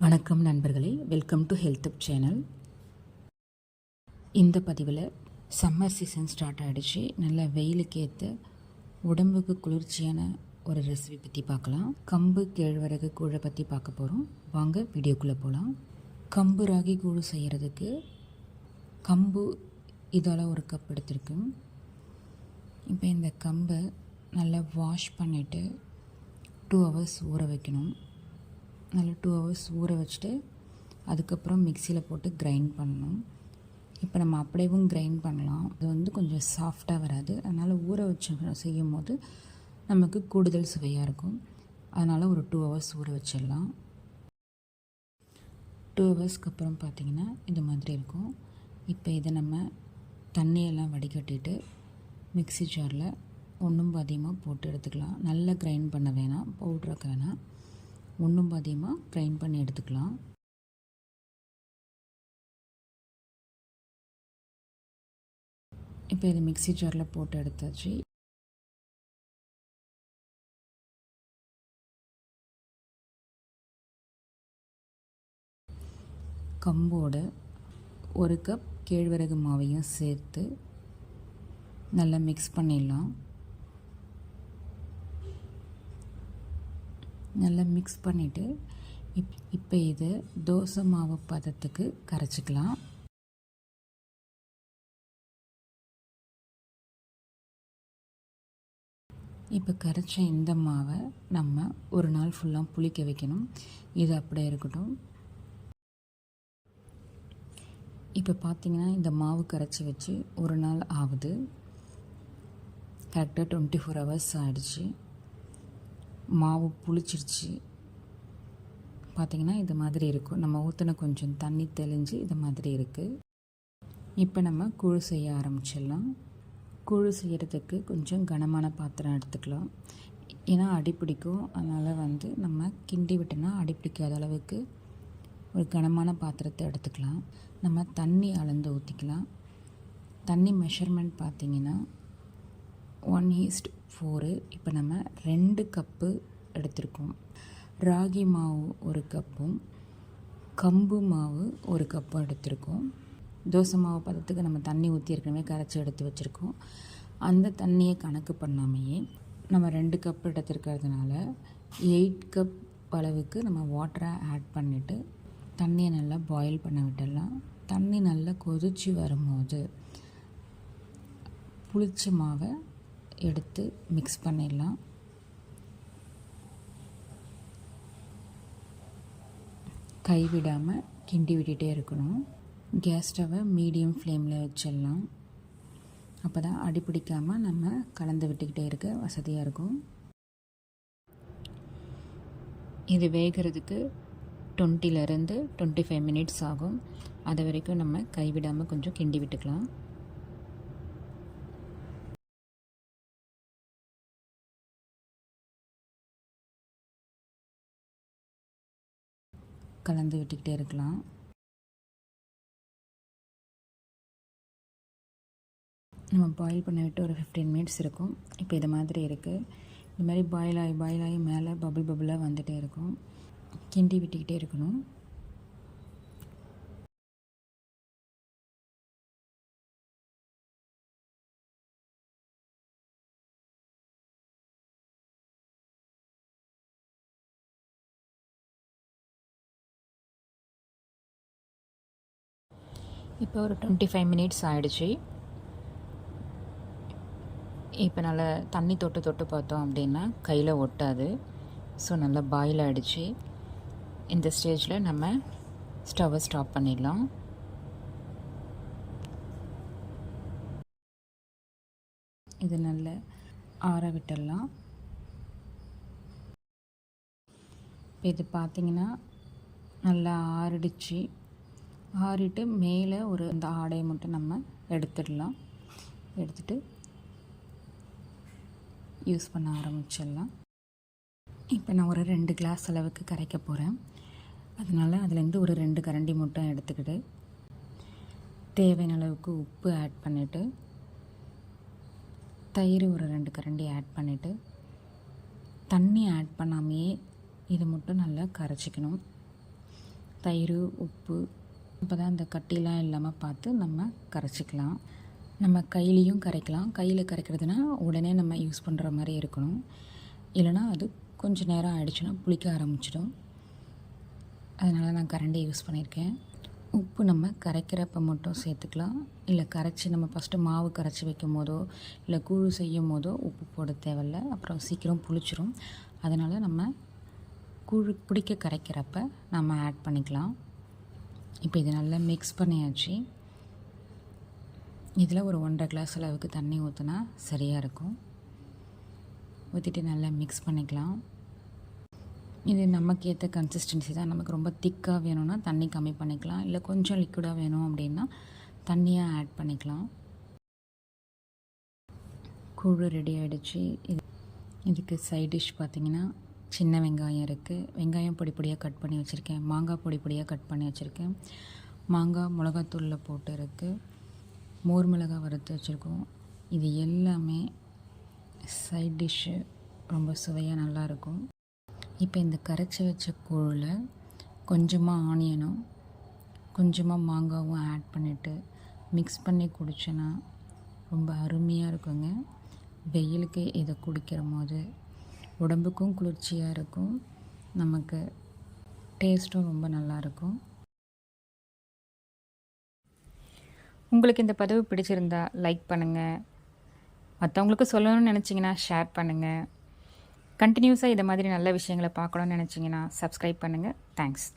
வணக்கம் நண்பர்களே welcome to health up channel இந்த பதிவில் சம்மர் சீசன் ஸ்டார்ட் ஆகிடுச்சு நல்ல வெயிலுக்கு ஏற்ற உடம்புக்கு குளிர்ச்சியான ஒரு ரெசிபி பற்றி பார்க்கலாம். கம்பு கேழ்வரகு கூழை பற்றி பார்க்க போகிறோம் வாங்க வீடியோக்குள்ளே போகலாம் கம்பு ராகி கூழ் செய்கிறதுக்கு கம்பு இதால் ஒரு கப் எடுத்துருக்கும் இப்போ இந்த கம்பை நல்லா வாஷ் பண்ணிவிட்டு டூ ஹவர்ஸ் ஊற வைக்கணும். நல்லா டூ ஹவர்ஸ் ஊற வச்சுட்டு அதுக்கப்புறம் மிக்சியில் போட்டு கிரைண்ட் பண்ணணும். இப்போ நம்ம அப்படியேவும் கிரைண்ட் பண்ணலாம். அது வந்து கொஞ்சம் சாஃப்டாக வராது. அதனால் ஊற வச்சு செய்யும் போது நமக்கு கூடுதல் சுவையாக இருக்கும். அதனால் ஒரு டூ ஹவர்ஸ் ஊற வச்சிடலாம். டூ ஹவர்ஸ்க்கு அப்புறம் பார்த்திங்கன்னா இது மாதிரி இருக்கும். இப்போ இதை நம்ம தண்ணியெல்லாம் வடிகட்டிட்டு மிக்ஸி ஜாரில் ஒன்றும் பாதியமாக போட்டு எடுத்துக்கலாம். நல்லா கிரைண்ட் பண்ண வேணாம். பவுட்ராக்க வேணாம். ஒன்றும் பாதியமாக கிரைண்ட் பண்ணி எடுத்துக்கலாம். இப்போ இது மிக்ஸி ஜாரில் போட்டு எடுத்தாச்சு. கம்போட ஒரு கப் கேழ்வரகு மாவையும் சேர்த்து நல்லா மிக்ஸ் பண்ணிடலாம். நல்லா மிக்ஸ் பண்ணிவிட்டு இப் இப்போ இதை தோசை மாவு பதத்துக்கு கரைச்சிக்கலாம். இப்போ கரைச்ச இந்த மாவை நம்ம ஒரு நாள் ஃபுல்லாக புளிக்க வைக்கணும். இது அப்படியே இருக்கட்டும். இப்போ பார்த்திங்கன்னா இந்த மாவு கரைச்சி வச்சு ஒரு நாள் ஆகுது. கரெக்டாக டுவெண்ட்டி ஃபோர் ஹவர்ஸ் ஆகிடுச்சு மாவு புளிச்சிருச்சு. பார்த்திங்கன்னா இது மாதிரி இருக்கும் நம்ம ஊற்றின கொஞ்சம் தண்ணி தெளிஞ்சு இது மாதிரி இருக்குது இப்போ நம்ம கூழ் செய்ய ஆரம்பிச்சிடலாம். குழு செய்கிறதுக்கு கொஞ்சம் கனமான பாத்திரம் எடுத்துக்கலாம். ஏன்னா அடி பிடிக்கும். அதனால் வந்து நம்ம கிண்டி விட்டோன்னா அடி பிடிக்காத அளவுக்கு ஒரு கனமான பாத்திரத்தை எடுத்துக்கலாம். நம்ம தண்ணி அளந்து ஊற்றிக்கலாம் தண்ணி மெஷர்மெண்ட் பார்த்திங்கன்னா ஒன் ஈஸ்ட் ஃபோரு இப்போ நம்ம ரெண்டு கப்பு எடுத்திருக்கோம். ராகி மாவு ஒரு கப்பும் கம்பு மாவு ஒரு கப்பும் எடுத்திருக்கோம். தோசை மாவு பதத்துக்கு நம்ம தண்ணி ஊற்றி ஏற்கனவே கரைச்சி எடுத்து வச்சுருக்கோம். அந்த தண்ணியை கணக்கு பண்ணாமையே நம்ம ரெண்டு கப் எடுத்துருக்கிறதுனால எயிட் கப் அளவுக்கு நம்ம வாட்டரை ஆட் பண்ணிவிட்டு தண்ணியை நல்லா பாயில் பண்ண விட்டுடலாம். தண்ணி நல்லா கொதித்து வரும்போது புளிச்ச மாவை எடுத்து மிக்ஸ் பண்ணிடலாம். கைவிடாமல் கிண்டி விட்டுட்டே இருக்கணும். கேஸ் ஸ்டவ்வை மீடியம் ஃப்ளேமில் வச்சிடலாம். அப்போ தான் அடி பிடிக்காமல் நம்ம கலந்து விட்டுக்கிட்டே இருக்க வசதியாக இருக்கும். இது வேகிறதுக்கு டுவெண்ட்டிலேருந்து டுவெண்ட்டி ஃபைவ் மினிட்ஸ் ஆகும். அது வரைக்கும் நம்ம கைவிடாமல் கொஞ்சம் கிண்டி விட்டுக்கலாம். கலந்து விட்டுக்கிட்டே இருக்கலாம். நம்ம பாயில் பண்ண விட்டு ஒரு ஃபிஃப்டீன் மினிட்ஸ் இருக்கும். இப்போ இது மாதிரி இருக்குது இது மாதிரி பாயில் ஆகி பாயில் ஆகி மேலே பபுள் பபுளாக வந்துகிட்டே இருக்கும். கிண்டி விட்டுக்கிட்டே இருக்கணும். இப்போ ஒரு டுவெண்ட்டி ஃபைவ் மினிட்ஸ் ஆகிடுச்சு இப்போ நல்லா தண்ணி தொட்டு தொட்டு பார்த்தோம் அப்படின்னா கையில் ஒட்டாது. ஸோ நல்லா பாயில் ஆகிடுச்சு இந்த ஸ்டேஜில் நம்ம ஸ்டவ்வை ஸ்டாப் பண்ணிடலாம். இது நல்ல ஆற விட்டுடலாம். இப்போ இது பார்த்திங்கன்னா நல்லா ஆறிடுச்சு. ஆறிட்டு மேலே ஒரு இந்த ஆடையை மட்டும் நம்ம எடுத்துடலாம். எடுத்துட்டு யூஸ் பண்ண ஆரம்பிச்சிடலாம். இப்போ நான் ஒரு ரெண்டு கிளாஸ் அளவுக்கு கரைக்க போகிறேன் அதனால் அதுலேருந்து ஒரு ரெண்டு கரண்டி மட்டும் எடுத்துக்கிட்டு தேவையான அளவுக்கு உப்பு ஆட் பண்ணிவிட்டு தயிர் ஒரு ரெண்டு கரண்டி ஆட் பண்ணிவிட்டு தண்ணி ஆட் பண்ணாமையே இது மட்டும் நல்லா கரைச்சிக்கணும். தயிர் உப்பு அப்போ தான் அந்த கட்டிலாம் இல்லாமல் பார்த்து நம்ம கரைச்சிக்கலாம். நம்ம கையிலையும் கரைக்கலாம். கையில் கரைக்கிறதுனா உடனே நம்ம யூஸ் பண்ணுற மாதிரி இருக்கணும். இல்லைனா அது கொஞ்சம் நேரம் ஆகிடுச்சுன்னா புளிக்க ஆரம்பிச்சிடும். அதனால் நான் கரண்டி யூஸ் பண்ணியிருக்கேன். உப்பு நம்ம கரைக்கிறப்ப மட்டும் சேர்த்துக்கலாம். இல்லை கரைச்சி நம்ம ஃபஸ்ட்டு மாவு கரைச்சி வைக்கும் போதோ இல்லை கூழ் செய்யும் போதோ உப்பு போட தேவையில்ல. அப்புறம் சீக்கிரம் புளிச்சிரும். அதனால் நம்ம கூழ் பிடிக்க கரைக்கிறப்ப நம்ம ஆட் பண்ணிக்கலாம். இப்போ இது நல்லா மிக்ஸ் பண்ணியாச்சு. இதில் ஒரு ஒன்றரை கிளாஸ் அளவுக்கு தண்ணி ஊற்றினா சரியாக இருக்கும். ஊற்றிட்டு நல்லா மிக்ஸ் பண்ணிக்கலாம். இது நமக்கு ஏற்ற கன்சிஸ்டன்சி தான். நமக்கு ரொம்ப திக்காக வேணும்னா தண்ணி கம்மி பண்ணிக்கலாம். இல்லை கொஞ்சம் லிக்விடாக வேணும் அப்படின்னா தண்ணியாக ஆட் பண்ணிக்கலாம். கூழ் ரெடி ஆகிடுச்சு இது இதுக்கு சைட் டிஷ் பார்த்திங்கன்னா சின்ன வெங்காயம் இருக்குது வெங்காயம் பொடி பொடியாக கட் பண்ணி வச்சுருக்கேன். மாங்காய் பொடி பொடியாக கட் பண்ணி வச்சுருக்கேன். மாங்காய் மிளகாத்தூளில் போட்டு இருக்குது மோர் மிளகாய் வறுத்து வச்சுருக்கோம். இது எல்லாமே சைட் டிஷ்ஷு ரொம்ப சுவையாக நல்லாயிருக்கும் இப்போ இந்த கரைச்சி வச்ச கூழில் கொஞ்சமாக ஆனியனும் கொஞ்சமாக மாங்காவும் ஆட் பண்ணிவிட்டு மிக்ஸ் பண்ணி குடிச்சோன்னா ரொம்ப அருமையாக இருக்குங்க. வெயிலுக்கு இதை குடிக்கிற போது உடம்புக்கும் குளிர்ச்சியாக இருக்கும். நமக்கு டேஸ்ட்டும் ரொம்ப நல்லாயிருக்கும் உங்களுக்கு இந்த பதிவு பிடிச்சிருந்தா லைக் பண்ணுங்கள் மற்றவங்களுக்கு சொல்லணும்னு நினச்சிங்கன்னா ஷேர் பண்ணுங்கள் கண்டினியூஸாக இதை மாதிரி நல்ல விஷயங்களை பார்க்கணும்னு நினச்சிங்கன்னா சப்ஸ்கிரைப் பண்ணுங்கள் தேங்க்ஸ்